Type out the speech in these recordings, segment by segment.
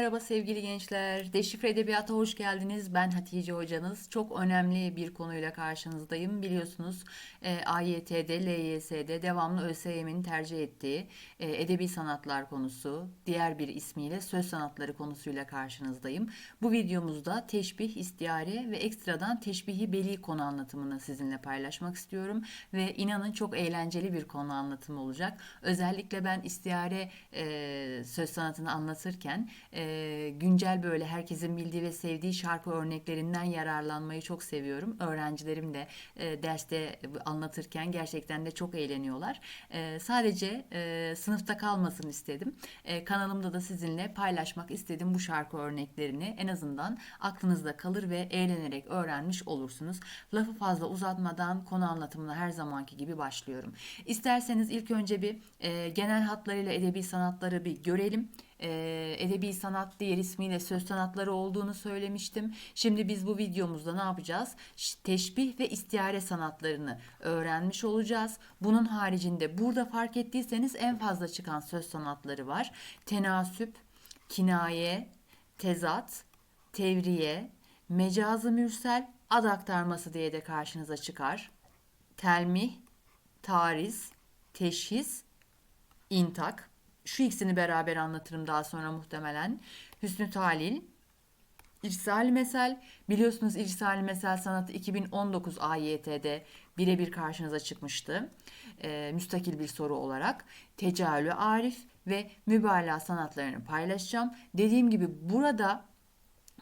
Merhaba sevgili gençler. Deşifre Edebiyat'a hoş geldiniz. Ben Hatice hocanız. Çok önemli bir konuyla karşınızdayım. Biliyorsunuz e, AYT'de, LYS'de devamlı ÖSYM'nin tercih ettiği e, edebi sanatlar konusu, diğer bir ismiyle söz sanatları konusuyla karşınızdayım. Bu videomuzda teşbih, istiyare ve ekstradan teşbihi beli konu anlatımını sizinle paylaşmak istiyorum. Ve inanın çok eğlenceli bir konu anlatımı olacak. Özellikle ben istiyare e, söz sanatını anlatırken e, güncel böyle herkesin bildiği ve sevdiği şarkı örneklerinden yararlanmayı çok seviyorum. Öğrencilerim de e, derste anlatırken gerçekten de çok eğleniyorlar. E, sadece e, sınıfta kalmasın istedim. E, kanalımda da sizinle paylaşmak istedim bu şarkı örneklerini. En azından aklınızda kalır ve eğlenerek öğrenmiş olursunuz. Lafı fazla uzatmadan konu anlatımına her zamanki gibi başlıyorum. İsterseniz ilk önce bir e, genel hatlarıyla edebi sanatları bir görelim e, edebi sanat diğer ismiyle söz sanatları olduğunu söylemiştim. Şimdi biz bu videomuzda ne yapacağız? Teşbih ve istiyare sanatlarını öğrenmiş olacağız. Bunun haricinde burada fark ettiyseniz en fazla çıkan söz sanatları var. Tenasüp, kinaye, tezat, tevriye, mecazı mürsel, ad aktarması diye de karşınıza çıkar. Telmih, tariz, teşhis, intak. Şu ikisini beraber anlatırım daha sonra muhtemelen. Hüsnü Talil, İrsal Mesel. Biliyorsunuz İrsal Mesel sanatı 2019 AYT'de birebir karşınıza çıkmıştı. Ee, müstakil bir soru olarak. Tecalü Arif ve mübalağa sanatlarını paylaşacağım. Dediğim gibi burada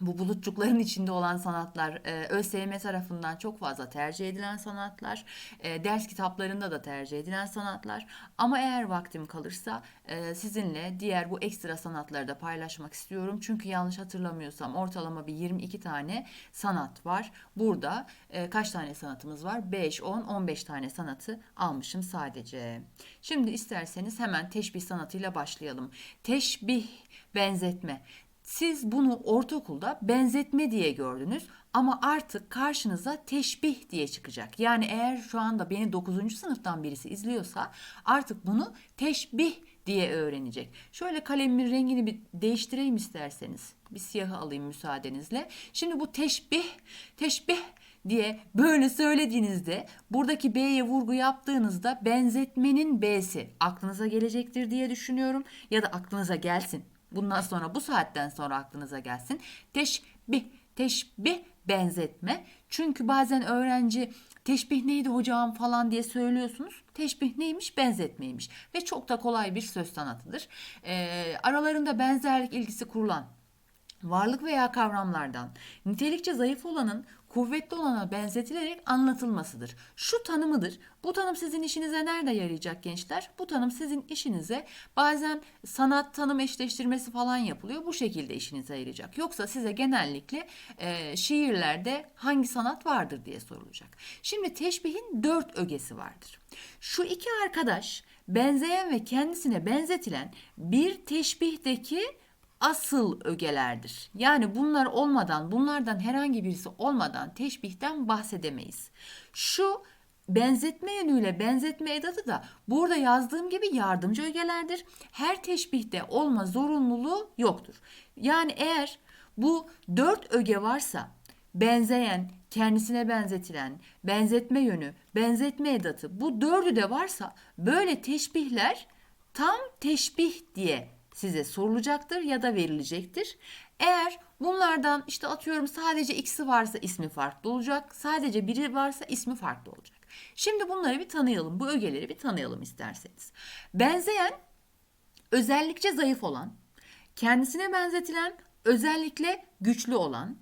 bu bulutçukların içinde olan sanatlar e, ÖSYM tarafından çok fazla tercih edilen sanatlar, e, ders kitaplarında da tercih edilen sanatlar. Ama eğer vaktim kalırsa e, sizinle diğer bu ekstra sanatları da paylaşmak istiyorum. Çünkü yanlış hatırlamıyorsam ortalama bir 22 tane sanat var. Burada e, kaç tane sanatımız var? 5, 10, 15 tane sanatı almışım sadece. Şimdi isterseniz hemen teşbih sanatıyla başlayalım. Teşbih, benzetme. Siz bunu ortaokulda benzetme diye gördünüz ama artık karşınıza teşbih diye çıkacak. Yani eğer şu anda beni 9. sınıftan birisi izliyorsa artık bunu teşbih diye öğrenecek. Şöyle kalemimin rengini bir değiştireyim isterseniz. Bir siyahı alayım müsaadenizle. Şimdi bu teşbih, teşbih diye böyle söylediğinizde buradaki B'ye vurgu yaptığınızda benzetmenin B'si aklınıza gelecektir diye düşünüyorum ya da aklınıza gelsin. Bundan sonra bu saatten sonra aklınıza gelsin. Teşbih, teşbih benzetme. Çünkü bazen öğrenci teşbih neydi hocam falan diye söylüyorsunuz. Teşbih neymiş? Benzetmeymiş. Ve çok da kolay bir söz sanatıdır. Ee, aralarında benzerlik ilgisi kurulan varlık veya kavramlardan nitelikçe zayıf olanın kuvvetli olana benzetilerek anlatılmasıdır. Şu tanımıdır. Bu tanım sizin işinize nerede yarayacak gençler? Bu tanım sizin işinize bazen sanat tanım eşleştirmesi falan yapılıyor. Bu şekilde işinize yarayacak. Yoksa size genellikle e, şiirlerde hangi sanat vardır diye sorulacak. Şimdi teşbihin dört ögesi vardır. Şu iki arkadaş benzeyen ve kendisine benzetilen bir teşbihteki asıl ögelerdir. Yani bunlar olmadan, bunlardan herhangi birisi olmadan teşbihten bahsedemeyiz. Şu benzetme yönüyle benzetme edatı da burada yazdığım gibi yardımcı ögelerdir. Her teşbihte olma zorunluluğu yoktur. Yani eğer bu dört öge varsa benzeyen, kendisine benzetilen, benzetme yönü, benzetme edatı bu dördü de varsa böyle teşbihler tam teşbih diye size sorulacaktır ya da verilecektir. Eğer bunlardan işte atıyorum sadece ikisi varsa ismi farklı olacak. Sadece biri varsa ismi farklı olacak. Şimdi bunları bir tanıyalım. Bu ögeleri bir tanıyalım isterseniz. Benzeyen özellikçe zayıf olan, kendisine benzetilen özellikle güçlü olan,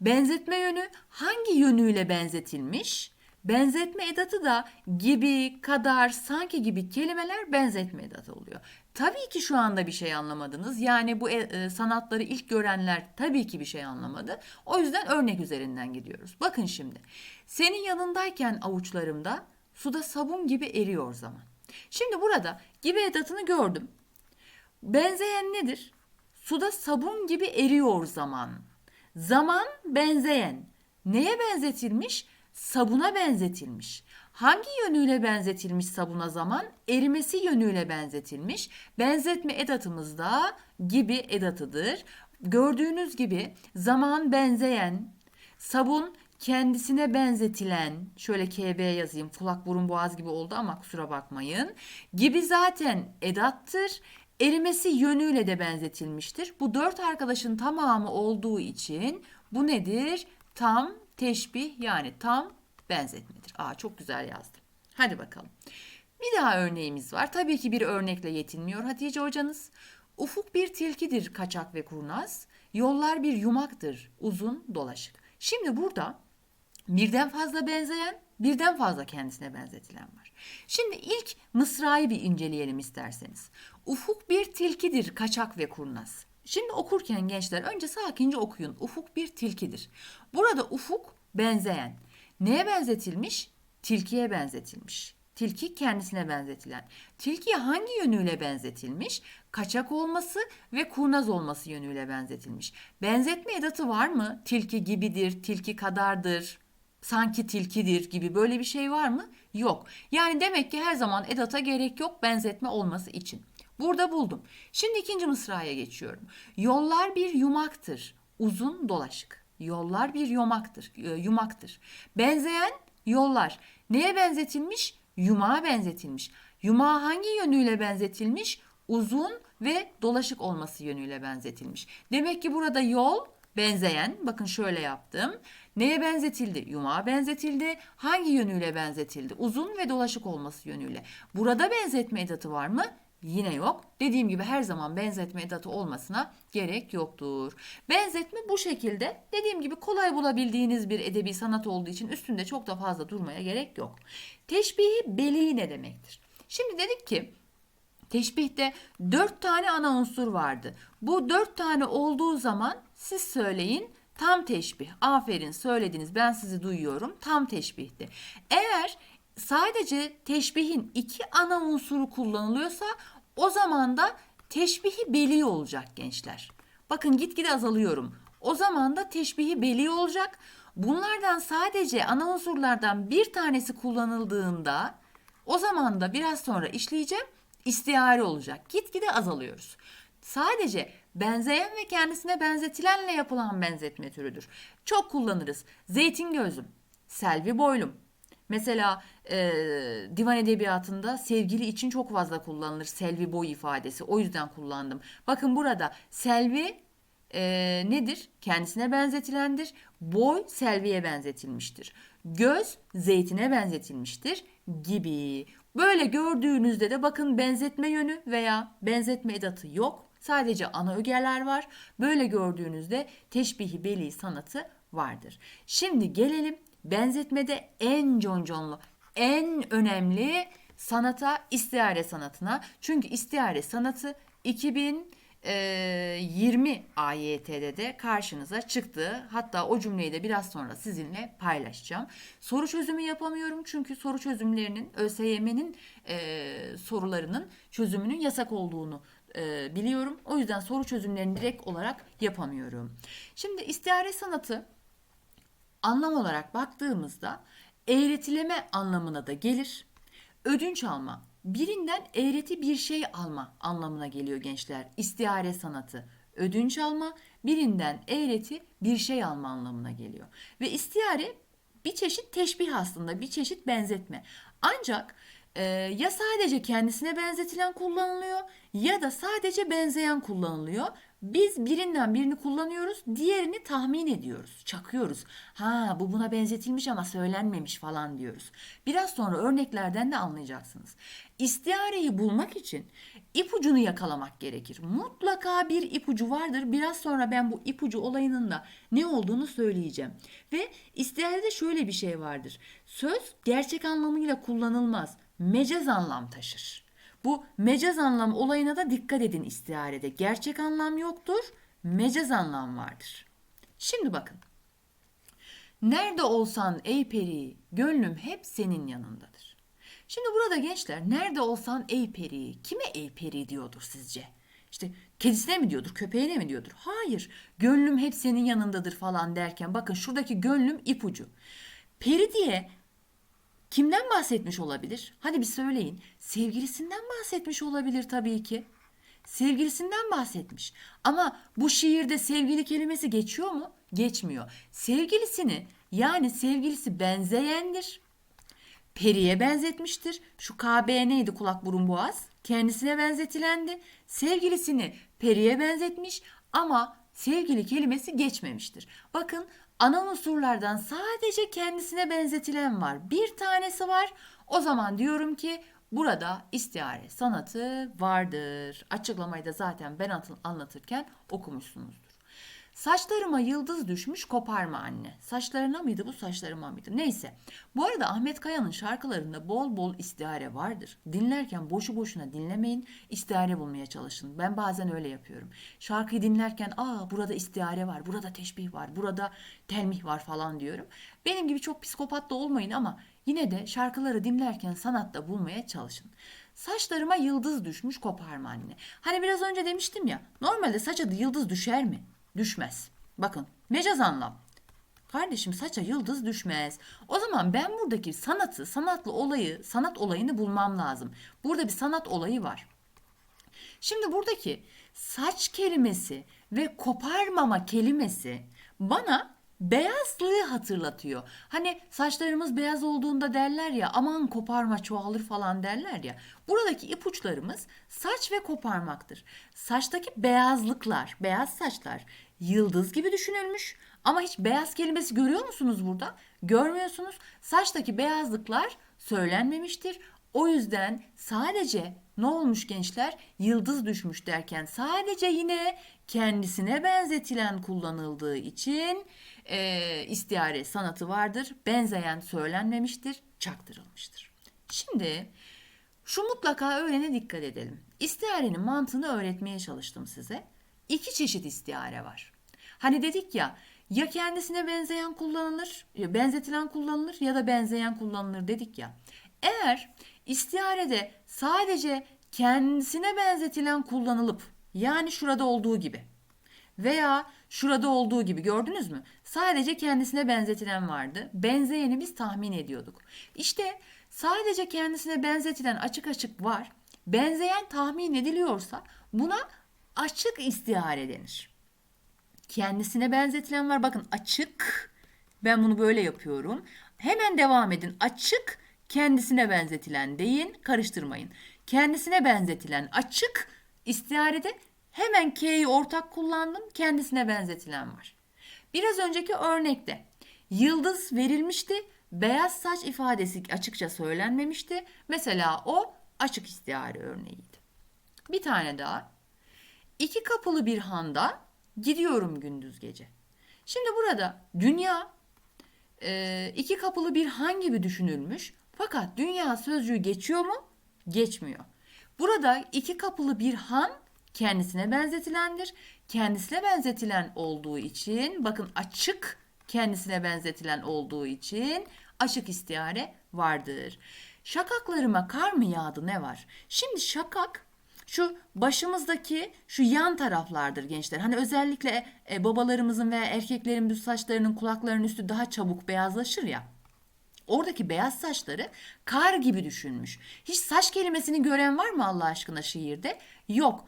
benzetme yönü hangi yönüyle benzetilmiş? Benzetme edatı da gibi, kadar, sanki gibi kelimeler benzetme edatı oluyor. Tabii ki şu anda bir şey anlamadınız. Yani bu e, e, sanatları ilk görenler tabii ki bir şey anlamadı. O yüzden örnek üzerinden gidiyoruz. Bakın şimdi. Senin yanındayken avuçlarımda suda sabun gibi eriyor zaman. Şimdi burada gibi edatını gördüm. Benzeyen nedir? Suda sabun gibi eriyor zaman. Zaman benzeyen. Neye benzetilmiş? Sabuna benzetilmiş. Hangi yönüyle benzetilmiş sabuna zaman? Erimesi yönüyle benzetilmiş. Benzetme edatımız da gibi edatıdır. Gördüğünüz gibi zaman benzeyen, sabun kendisine benzetilen, şöyle KB yazayım, kulak burun boğaz gibi oldu ama kusura bakmayın. Gibi zaten edattır. Erimesi yönüyle de benzetilmiştir. Bu dört arkadaşın tamamı olduğu için bu nedir? Tam teşbih yani tam benzetmedir. Aa çok güzel yazdım. Hadi bakalım. Bir daha örneğimiz var. Tabii ki bir örnekle yetinmiyor Hatice hocanız. Ufuk bir tilkidir kaçak ve kurnaz. Yollar bir yumaktır uzun dolaşık. Şimdi burada birden fazla benzeyen, birden fazla kendisine benzetilen var. Şimdi ilk mısrayı bir inceleyelim isterseniz. Ufuk bir tilkidir kaçak ve kurnaz. Şimdi okurken gençler önce sakince okuyun. Ufuk bir tilkidir. Burada ufuk benzeyen. Neye benzetilmiş? Tilkiye benzetilmiş. Tilki kendisine benzetilen. Tilkiye hangi yönüyle benzetilmiş? Kaçak olması ve kurnaz olması yönüyle benzetilmiş. Benzetme edatı var mı? Tilki gibidir, tilki kadardır, sanki tilkidir gibi böyle bir şey var mı? Yok. Yani demek ki her zaman edata gerek yok benzetme olması için. Burada buldum. Şimdi ikinci mısraya geçiyorum. Yollar bir yumaktır, uzun dolaşık. Yollar bir yumaktır, e, yumaktır. Benzeyen yollar. Neye benzetilmiş? Yumağa benzetilmiş. Yumağa hangi yönüyle benzetilmiş? Uzun ve dolaşık olması yönüyle benzetilmiş. Demek ki burada yol benzeyen, bakın şöyle yaptım. Neye benzetildi? Yumağa benzetildi. Hangi yönüyle benzetildi? Uzun ve dolaşık olması yönüyle. Burada benzetme edatı var mı? Yine yok. Dediğim gibi her zaman benzetme edatı olmasına gerek yoktur. Benzetme bu şekilde dediğim gibi kolay bulabildiğiniz bir edebi sanat olduğu için üstünde çok da fazla durmaya gerek yok. Teşbihi beli ne demektir? Şimdi dedik ki Teşbihte dört tane ana unsur vardı. Bu dört tane olduğu zaman siz söyleyin tam teşbih. Aferin söylediniz ben sizi duyuyorum tam teşbihti. Eğer sadece teşbihin iki ana unsuru kullanılıyorsa o zaman da teşbihi beli olacak gençler. Bakın gitgide azalıyorum. O zaman da teşbihi beli olacak. Bunlardan sadece ana unsurlardan bir tanesi kullanıldığında o zaman da biraz sonra işleyeceğim istiare olacak. Gitgide azalıyoruz. Sadece benzeyen ve kendisine benzetilenle yapılan benzetme türüdür. Çok kullanırız. Zeytin gözüm, selvi boylum. Mesela e, divan edebiyatında sevgili için çok fazla kullanılır selvi boy ifadesi. O yüzden kullandım. Bakın burada selvi e, nedir? Kendisine benzetilendir. Boy selviye benzetilmiştir. Göz zeytine benzetilmiştir gibi. Böyle gördüğünüzde de bakın benzetme yönü veya benzetme edatı yok. Sadece ana ögeler var. Böyle gördüğünüzde teşbihi beli sanatı vardır. Şimdi gelelim benzetmede en conconlu, en önemli sanata istiare sanatına. Çünkü istiare sanatı 2000 20 AYT'de de karşınıza çıktı. Hatta o cümleyi de biraz sonra sizinle paylaşacağım. Soru çözümü yapamıyorum çünkü soru çözümlerinin ÖSYM'nin e, sorularının çözümünün yasak olduğunu e, biliyorum. O yüzden soru çözümlerini direkt olarak yapamıyorum. Şimdi istihare sanatı anlam olarak baktığımızda eğretileme anlamına da gelir. Ödünç alma, birinden eğreti bir şey alma anlamına geliyor gençler. İstihare sanatı. Ödünç alma, birinden eğreti bir şey alma anlamına geliyor. Ve istihare bir çeşit teşbih aslında, bir çeşit benzetme. Ancak e, ya sadece kendisine benzetilen kullanılıyor ya da sadece benzeyen kullanılıyor. Biz birinden birini kullanıyoruz, diğerini tahmin ediyoruz, çakıyoruz. Ha bu buna benzetilmiş ama söylenmemiş falan diyoruz. Biraz sonra örneklerden de anlayacaksınız. İstiareyi bulmak için ipucunu yakalamak gerekir. Mutlaka bir ipucu vardır. Biraz sonra ben bu ipucu olayının da ne olduğunu söyleyeceğim. Ve istiarede şöyle bir şey vardır. Söz gerçek anlamıyla kullanılmaz. Mecaz anlam taşır. Bu mecaz anlam olayına da dikkat edin istiarede. Gerçek anlam yoktur, mecaz anlam vardır. Şimdi bakın. Nerede olsan ey peri, gönlüm hep senin yanındadır. Şimdi burada gençler nerede olsan ey peri, kime ey peri diyordur sizce? İşte kedisine mi diyordur, köpeğine mi diyordur? Hayır, gönlüm hep senin yanındadır falan derken bakın şuradaki gönlüm ipucu. Peri diye Kimden bahsetmiş olabilir? Hadi bir söyleyin. Sevgilisinden bahsetmiş olabilir tabii ki. Sevgilisinden bahsetmiş. Ama bu şiirde sevgili kelimesi geçiyor mu? Geçmiyor. Sevgilisini yani sevgilisi benzeyendir. Peri'ye benzetmiştir. Şu KB neydi kulak burun boğaz? Kendisine benzetilendi. Sevgilisini Peri'ye benzetmiş ama sevgili kelimesi geçmemiştir. Bakın ana unsurlardan sadece kendisine benzetilen var. Bir tanesi var. O zaman diyorum ki burada istihare sanatı vardır. Açıklamayı da zaten ben anlatırken okumuşsunuzdur. Saçlarıma yıldız düşmüş koparma anne. Saçlarına mıydı bu saçlarıma mıydı? Neyse. Bu arada Ahmet Kaya'nın şarkılarında bol bol istihare vardır. Dinlerken boşu boşuna dinlemeyin. istihare bulmaya çalışın. Ben bazen öyle yapıyorum. Şarkıyı dinlerken aa burada istihare var, burada teşbih var, burada telmih var falan diyorum. Benim gibi çok psikopat da olmayın ama yine de şarkıları dinlerken sanatta bulmaya çalışın. Saçlarıma yıldız düşmüş koparma anne. Hani biraz önce demiştim ya normalde saça yıldız düşer mi? Düşmez. Bakın mecaz anlam. Kardeşim saça yıldız düşmez. O zaman ben buradaki sanatı, sanatlı olayı, sanat olayını bulmam lazım. Burada bir sanat olayı var. Şimdi buradaki saç kelimesi ve koparmama kelimesi bana beyazlığı hatırlatıyor. Hani saçlarımız beyaz olduğunda derler ya aman koparma çoğalır falan derler ya. Buradaki ipuçlarımız saç ve koparmaktır. Saçtaki beyazlıklar, beyaz saçlar yıldız gibi düşünülmüş ama hiç beyaz kelimesi görüyor musunuz burada? Görmüyorsunuz. Saçtaki beyazlıklar söylenmemiştir. O yüzden sadece ne olmuş gençler? Yıldız düşmüş derken sadece yine kendisine benzetilen kullanıldığı için e, istiyare sanatı vardır. Benzeyen söylenmemiştir, çaktırılmıştır. Şimdi şu mutlaka öğrene dikkat edelim. İstiarenin mantığını öğretmeye çalıştım size. İki çeşit istiare var. Hani dedik ya ya kendisine benzeyen kullanılır, benzetilen kullanılır ya da benzeyen kullanılır dedik ya. Eğer istiarede sadece kendisine benzetilen kullanılıp yani şurada olduğu gibi veya şurada olduğu gibi gördünüz mü? Sadece kendisine benzetilen vardı. Benzeyeni biz tahmin ediyorduk. İşte sadece kendisine benzetilen açık açık var. Benzeyen tahmin ediliyorsa buna açık istihare denir. Kendisine benzetilen var. Bakın açık. Ben bunu böyle yapıyorum. Hemen devam edin. Açık kendisine benzetilen deyin. Karıştırmayın. Kendisine benzetilen açık istiharede hemen K'yi ortak kullandım. Kendisine benzetilen var. Biraz önceki örnekte yıldız verilmişti. Beyaz saç ifadesi açıkça söylenmemişti. Mesela o açık istihare örneğiydi. Bir tane daha. İki kapılı bir handa gidiyorum gündüz gece. Şimdi burada dünya e, iki kapılı bir han gibi düşünülmüş. Fakat dünya sözcüğü geçiyor mu? Geçmiyor. Burada iki kapılı bir han kendisine benzetilendir. Kendisine benzetilen olduğu için bakın açık kendisine benzetilen olduğu için açık istihare vardır. Şakaklarıma kar mı yağdı ne var? Şimdi şakak şu başımızdaki şu yan taraflardır gençler. Hani özellikle e, babalarımızın veya erkeklerin düz saçlarının kulaklarının üstü daha çabuk beyazlaşır ya. Oradaki beyaz saçları kar gibi düşünmüş. Hiç saç kelimesini gören var mı Allah aşkına şiirde? Yok.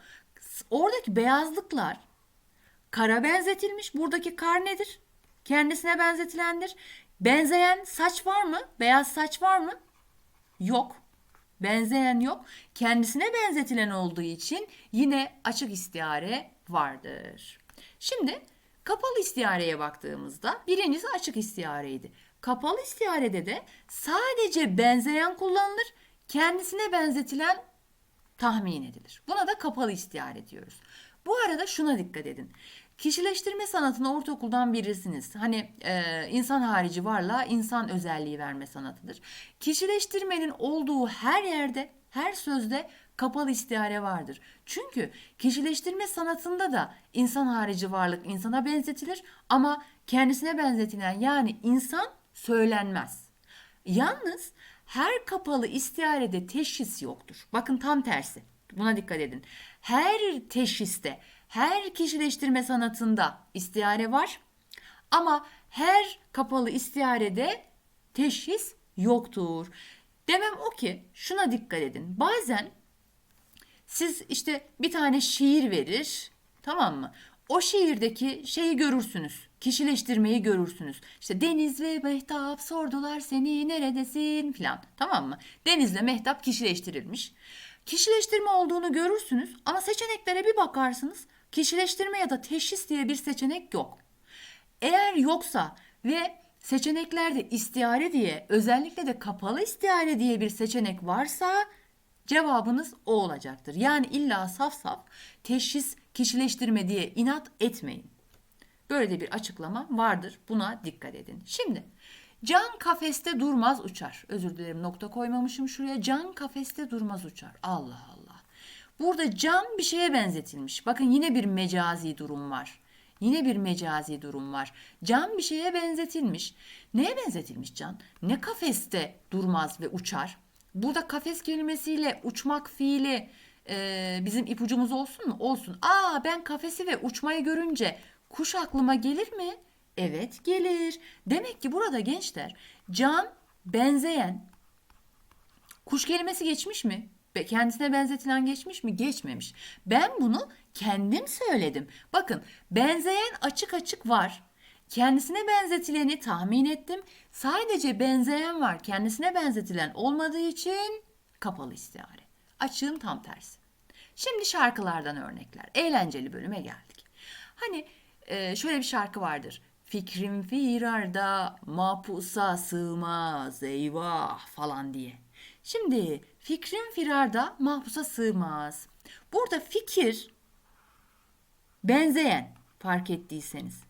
Oradaki beyazlıklar kara benzetilmiş. Buradaki kar nedir? Kendisine benzetilendir. Benzeyen saç var mı? Beyaz saç var mı? Yok. Benzeyen yok. Kendisine benzetilen olduğu için yine açık istihare vardır. Şimdi kapalı istihareye baktığımızda birincisi açık istihareydi. Kapalı istiharede de sadece benzeyen kullanılır. Kendisine benzetilen tahmin edilir. Buna da kapalı istihare diyoruz. Bu arada şuna dikkat edin. Kişileştirme sanatını ortaokuldan birisiniz. Hani e, insan harici varla insan özelliği verme sanatıdır. Kişileştirmenin olduğu her yerde, her sözde kapalı istihare vardır. Çünkü kişileştirme sanatında da insan harici varlık insana benzetilir ama kendisine benzetilen yani insan söylenmez. Yalnız her kapalı istiharede teşhis yoktur. Bakın tam tersi. Buna dikkat edin. Her teşhiste, her kişileştirme sanatında istihare var. Ama her kapalı istiharede teşhis yoktur. Demem o ki şuna dikkat edin. Bazen siz işte bir tane şiir verir, tamam mı? O şiirdeki şeyi görürsünüz. Kişileştirmeyi görürsünüz. İşte Deniz ve Mehtap sordular seni neredesin filan. Tamam mı? Denizle Mehtap kişileştirilmiş. Kişileştirme olduğunu görürsünüz ama seçeneklere bir bakarsınız. Kişileştirme ya da teşhis diye bir seçenek yok. Eğer yoksa ve seçeneklerde istiare diye özellikle de kapalı istiare diye bir seçenek varsa cevabınız o olacaktır. Yani illa saf saf teşhis kişileştirme diye inat etmeyin. Böyle de bir açıklama vardır. Buna dikkat edin. Şimdi can kafeste durmaz uçar. Özür dilerim nokta koymamışım şuraya. Can kafeste durmaz uçar. Allah. Burada can bir şeye benzetilmiş. Bakın yine bir mecazi durum var. Yine bir mecazi durum var. Can bir şeye benzetilmiş. Neye benzetilmiş can? Ne kafeste durmaz ve uçar? Burada kafes kelimesiyle uçmak fiili e, bizim ipucumuz olsun mu? Olsun. Aa ben kafesi ve uçmayı görünce kuş aklıma gelir mi? Evet gelir. Demek ki burada gençler can benzeyen kuş kelimesi geçmiş mi? Kendisine benzetilen geçmiş mi? Geçmemiş. Ben bunu kendim söyledim. Bakın benzeyen açık açık var. Kendisine benzetileni tahmin ettim. Sadece benzeyen var. Kendisine benzetilen olmadığı için kapalı istiare. Açığın tam tersi. Şimdi şarkılardan örnekler. Eğlenceli bölüme geldik. Hani e, şöyle bir şarkı vardır. Fikrim firarda mapusa sığmaz eyvah falan diye. Şimdi fikrim firarda mahpusa sığmaz. Burada fikir benzeyen fark ettiyseniz.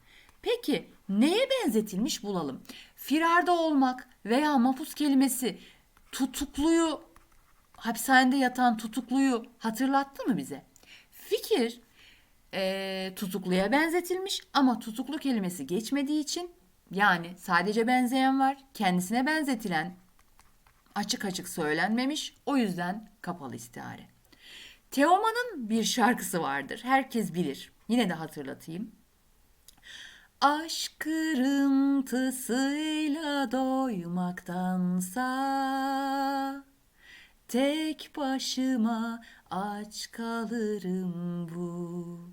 Peki neye benzetilmiş bulalım. Firarda olmak veya mahpus kelimesi tutukluyu hapishanede yatan tutukluyu hatırlattı mı bize? Fikir e, tutukluya benzetilmiş ama tutuklu kelimesi geçmediği için yani sadece benzeyen var. Kendisine benzetilen açık açık söylenmemiş. O yüzden kapalı istihare. Teoman'ın bir şarkısı vardır. Herkes bilir. Yine de hatırlatayım. Aşk kırıntısıyla doymaktansa Tek başıma aç kalırım bu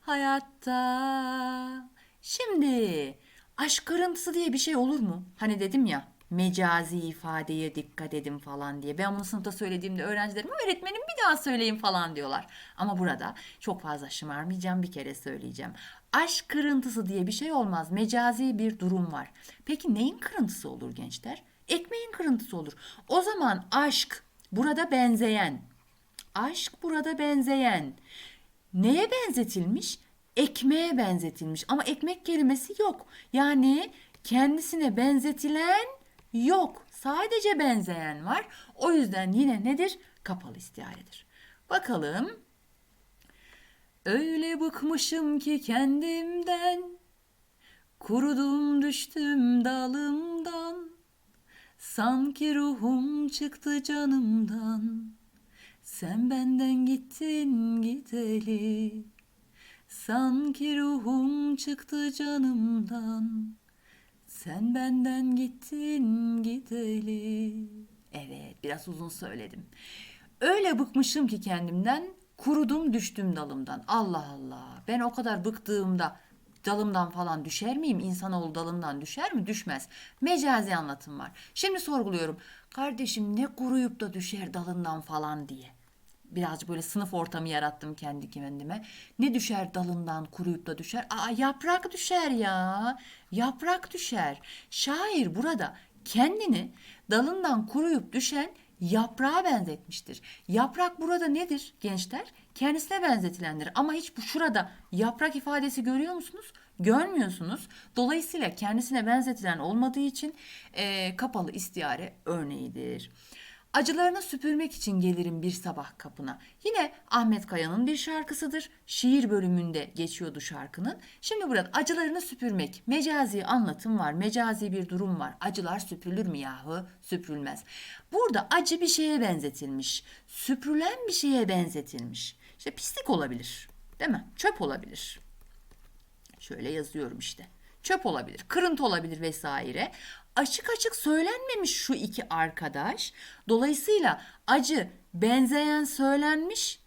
hayatta. Şimdi aşk kırıntısı diye bir şey olur mu? Hani dedim ya mecazi ifadeye dikkat edin falan diye. Ben bunu sınıfta söylediğimde öğrencilerim öğretmenim bir daha söyleyin falan diyorlar. Ama burada çok fazla şımarmayacağım bir kere söyleyeceğim. Aşk kırıntısı diye bir şey olmaz. Mecazi bir durum var. Peki neyin kırıntısı olur gençler? Ekmeğin kırıntısı olur. O zaman aşk burada benzeyen. Aşk burada benzeyen. Neye benzetilmiş? Ekmeğe benzetilmiş. Ama ekmek kelimesi yok. Yani kendisine benzetilen yok. Sadece benzeyen var. O yüzden yine nedir? Kapalı istiaredir. Bakalım. Öyle bıkmışım ki kendimden. Kurudum düştüm dalımdan. Sanki ruhum çıktı canımdan. Sen benden gittin gideli. Sanki ruhum çıktı canımdan. Sen benden gittin gideli. Evet, biraz uzun söyledim. Öyle bıkmışım ki kendimden, kurudum düştüm dalımdan. Allah Allah. Ben o kadar bıktığımda dalımdan falan düşer miyim? İnsanoğlu dalından düşer mi? Düşmez. Mecazi anlatım var. Şimdi sorguluyorum. Kardeşim ne kuruyup da düşer dalından falan diye. Birazcık böyle sınıf ortamı yarattım kendi kendime. Ne düşer dalından kuruyup da düşer? Aa yaprak düşer ya. Yaprak düşer. Şair burada kendini dalından kuruyup düşen yaprağa benzetmiştir. Yaprak burada nedir gençler? Kendisine benzetilendir. Ama hiç bu şurada yaprak ifadesi görüyor musunuz? Görmüyorsunuz. Dolayısıyla kendisine benzetilen olmadığı için e, kapalı istiare örneğidir. Acılarını süpürmek için gelirim bir sabah kapına. Yine Ahmet Kaya'nın bir şarkısıdır. Şiir bölümünde geçiyordu şarkının. Şimdi burada acılarını süpürmek. Mecazi anlatım var. Mecazi bir durum var. Acılar süpürülür mü yahu? Süpürülmez. Burada acı bir şeye benzetilmiş. Süpürülen bir şeye benzetilmiş. İşte pislik olabilir. Değil mi? Çöp olabilir. Şöyle yazıyorum işte. Çöp olabilir, kırıntı olabilir vesaire. Açık açık söylenmemiş şu iki arkadaş. Dolayısıyla acı benzeyen söylenmiş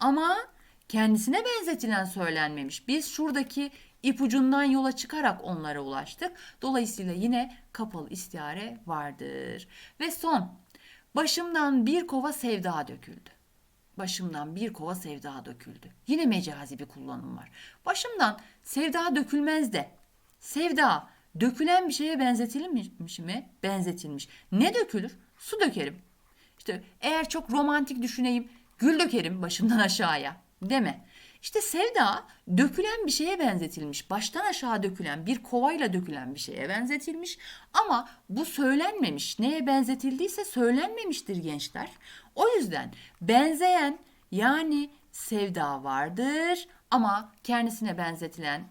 ama kendisine benzetilen söylenmemiş. Biz şuradaki ipucundan yola çıkarak onlara ulaştık. Dolayısıyla yine kapalı istiyare vardır. Ve son, başımdan bir kova sevda döküldü. Başımdan bir kova sevda döküldü. Yine mecazi bir kullanım var. Başımdan sevda dökülmez de. Sevda dökülen bir şeye benzetilmiş mi? Benzetilmiş. Ne dökülür? Su dökerim. İşte eğer çok romantik düşüneyim, gül dökerim başımdan aşağıya. Deme. İşte sevda dökülen bir şeye benzetilmiş. Baştan aşağı dökülen, bir kovayla dökülen bir şeye benzetilmiş. Ama bu söylenmemiş. Neye benzetildiyse söylenmemiştir gençler. O yüzden benzeyen yani sevda vardır ama kendisine benzetilen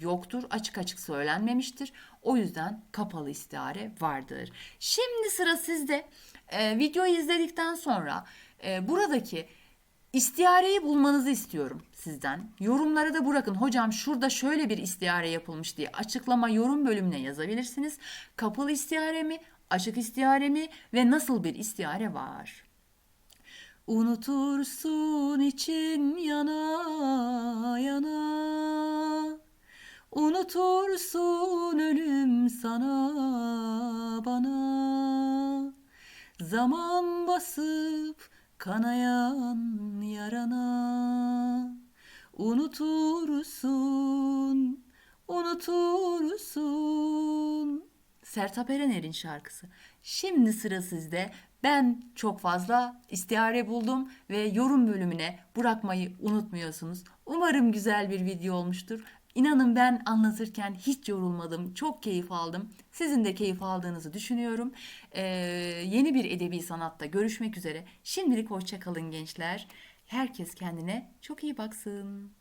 yoktur. Açık açık söylenmemiştir. O yüzden kapalı istihare vardır. Şimdi sıra sizde. Ee, videoyu izledikten sonra e, buradaki istihareyi bulmanızı istiyorum sizden. Yorumlara da bırakın. Hocam şurada şöyle bir istihare yapılmış diye açıklama yorum bölümüne yazabilirsiniz. Kapalı istihare mi, açık istihare mi ve nasıl bir istihare var? Unutursun için yana yana Unutursun ölüm sana bana Zaman basıp kanayan yarana Unutursun, unutursun Sertab Erener'in şarkısı. Şimdi sıra sizde. Ben çok fazla istihare buldum ve yorum bölümüne bırakmayı unutmuyorsunuz. Umarım güzel bir video olmuştur. İnanın ben anlatırken hiç yorulmadım. Çok keyif aldım. Sizin de keyif aldığınızı düşünüyorum. Ee, yeni bir edebi sanatta görüşmek üzere. Şimdilik hoşçakalın gençler. Herkes kendine çok iyi baksın.